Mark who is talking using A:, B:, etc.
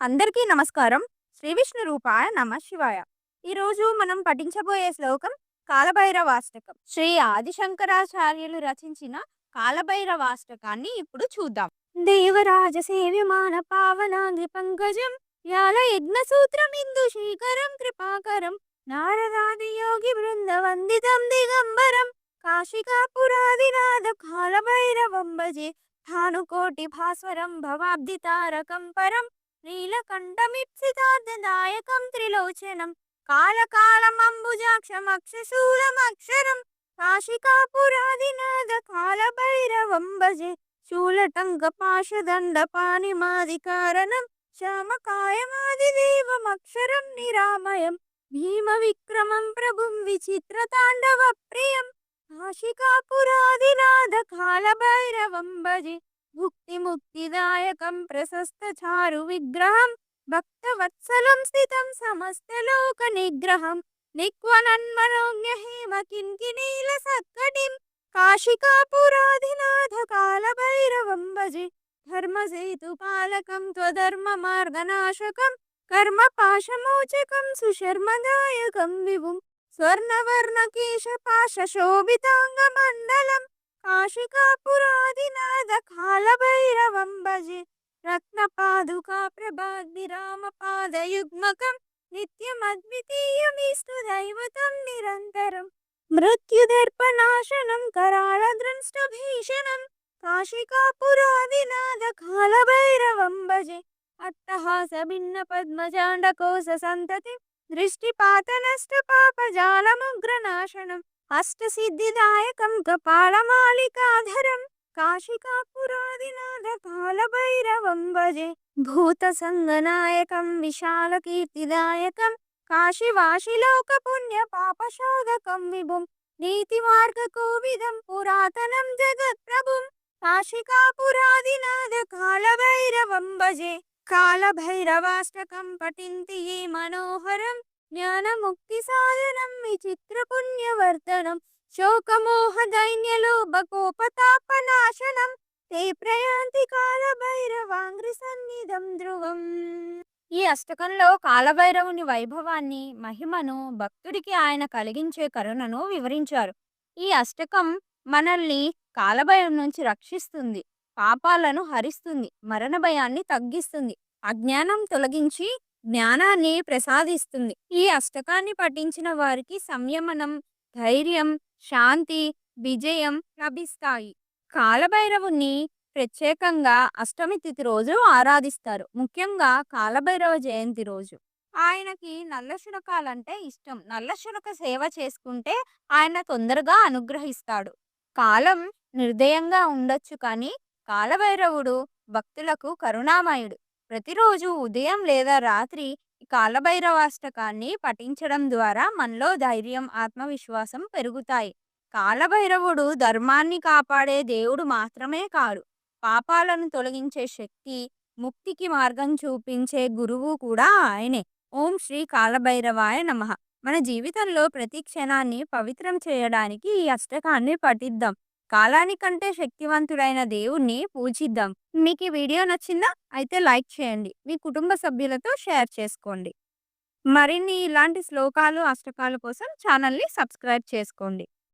A: అందరికీ నమస్కారం. శ్రీ విష్ణు రూపాయ నమ శివాయ. ఈరోజు మనం పఠించబోయే శ్లోకం కాలభైరవాష్టకం. శ్రీ ఆదిశంకరాచార్యులు రచించిన కాలభైరవాష్టకాన్ని ఇప్పుడు చూద్దాం. దేవరాజ సేవ్యమాన పావనాంగి పంకజం యాల యజ్ఞ సూత్రం ఇందు శీకరం కృపాకరం నారదాది యోగి బృంద వందితం దిగంబరం కాశికాపురాదినాథ కాలభైరవం భజే భానుకోటి భాస్వరం భవాబ్ది తారకం పరం. నీలకంఠమిప్సితార్థదాయకం త్రిలోచనం కాలకాలమంబుజాక్షమక్షశూలమక్షరం కాశికాపురాదినాథ కాలభైరవం భజే శూలటంక పాశదండ పానిమాదికారణం శ్యామకాయమాదిదేవమక్షరం నిరామయం భీమ విక్రమం ప్రభుం విచిత్రతాండవ ప్రియం కాశికాపురాదినాథ కాలభైరవం భజే భుక్తి ముక్తిదాయకం ప్రశస్త చారు విగ్రహం భక్తవత్సలం స్థితం సమస్తలోక నిగ్రహం. నిక్వనన్మనోజ్ఞ హేమ కింకినీల సత్కటిం కాశికాపురాధినాథ కాలభైరవం భజే. ధర్మసేతు పాలకం త్వధర్మ మార్గనాశకం కర్మ పాశమోచకం సుశర్మదాయకం విభుం. స్వర్ణవర్ణకేశ పాశ శోభితాంగ మండలం కాశికాపురాదినాథ కాలభైరవం భజే రత్నపాదుకా ప్రభాద్విరామపాదయుగ్మకం నిత్యమద్వితీయమిస్తు దైవతం నిరంతరం మృత్యుదర్పనాశనం కరాళదృష్టభీషణం కాశికాపురాదినాథ కాలభైరవం భజే అట్టహాస భిన్న పద్మజాండకోశ సంతతి దృష్టిపాత నష్ట పాపజాలముగ్రనాశనం అష్టసిద్ధిదాయకం కపాళమాళికాధరం కాశికాపురాదినాథ కాలభైరవం భజే. భూత సంగనాయకం విశాల కీర్తిదాయకం కాశీవాశిలోక పుణ్య పాపశోధకం విభుం. నీతి మార్గ కోవిదం పురాతనం జగత్ ప్రభుం కాశికాపురాదినాథ కాలభైరవం భజే. కాలభైరవాష్టకం పఠింతి ఏ మనోహరం. జ్ఞానముక్తి సాధనం విచిత్ర పుణ్యవర్ధనం శోకమోహ దైన్యలోభ తే ప్రయాంతి కాలభైరవాంగ్రి సన్నిధం ధ్రువం. ఈ అష్టకంలో కాలభైరవుని వైభవాన్ని మహిమను భక్తుడికి ఆయన కలిగించే కరుణను వివరించారు. ఈ అష్టకం మనల్ని కాలభయం నుంచి రక్షిస్తుంది పాపాలను హరిస్తుంది మరణ భయాన్ని తగ్గిస్తుంది అజ్ఞానం తొలగించి జ్ఞానాన్ని ప్రసాదిస్తుంది. ఈ అష్టకాన్ని పఠించిన వారికి సంయమనం ధైర్యం శాంతి విజయం లభిస్తాయి. కాలభైరవుని ప్రత్యేకంగా అష్టమి తిథి రోజు ఆరాధిస్తారు. ముఖ్యంగా కాలభైరవ జయంతి రోజు. ఆయనకి నల్ల శునకాలంటే ఇష్టం. నల్ల శునక సేవ చేసుకుంటే ఆయన తొందరగా అనుగ్రహిస్తాడు. కాలం నిర్దయంగా ఉండొచ్చు కానీ కాలభైరవుడు భక్తులకు కరుణామయుడు. ప్రతిరోజు ఉదయం లేదా రాత్రి కాలభైరవాష్టకాన్ని పఠించడం ద్వారా మనలో ధైర్యం ఆత్మవిశ్వాసం పెరుగుతాయి. కాలభైరవుడు ధర్మాన్ని కాపాడే దేవుడు మాత్రమే కాడు. పాపాలను తొలగించే శక్తి ముక్తికి మార్గం చూపించే గురువు కూడా ఆయనే. ఓం శ్రీ కాలభైరవాయ నమః. మన జీవితంలో ప్రతి క్షణాన్ని పవిత్రం చేయడానికి ఈ అష్టకాన్ని పఠిద్దాం. కాలానికంటే శక్తివంతుడైన దేవుణ్ణి పూజిద్దాం. మీకు ఈ వీడియో నచ్చిందా? అయితే లైక్ చేయండి. మీ కుటుంబ సభ్యులతో షేర్ చేసుకోండి. మరిన్ని ఇలాంటి శ్లోకాలు అష్టకాల కోసం ఛానల్ని సబ్స్క్రైబ్ చేసుకోండి.